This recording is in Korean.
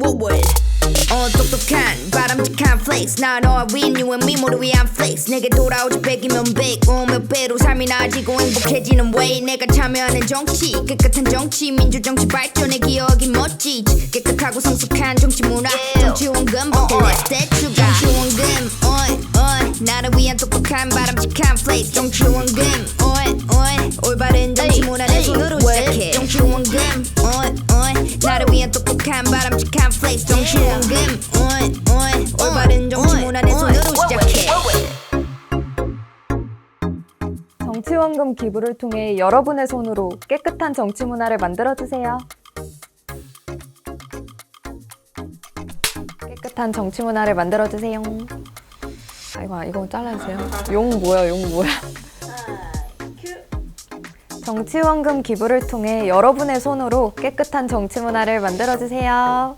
뭐뭘 어 똑똑한 바람직한 플렉스 나 너와 win you and me 모두 위한 플렉스 내게 돌아오지 백이면 백 오몇 배로 삶이 나아지고 행복해지는 way. 내가 참여하는 정치 깨끗한 정치 민주정치 발전의 기억이 멋지지 깨끗하고 성숙한 정치 문화. 정치 원금 버킷 리스트 대추가. 정치 원금 어이 어이. 나를 위한 똑똑한 바람직한 플렉스 정치 원금 바람직한 플렉스 정치 원금 어이 어이 올바른 정치 문화 내 손으로 시작해 정치원금 기부를 통해 여러분의 손으로 깨끗한 정치 문화를 만들어 주세요. 깨끗한 정치 문화를 만들어 주세요. 아이고 이거 잘라주세요. 용 뭐야 용 뭐야? 정치원금 기부를 통해 여러분의 손으로 깨끗한 정치 문화를 만들어 주세요.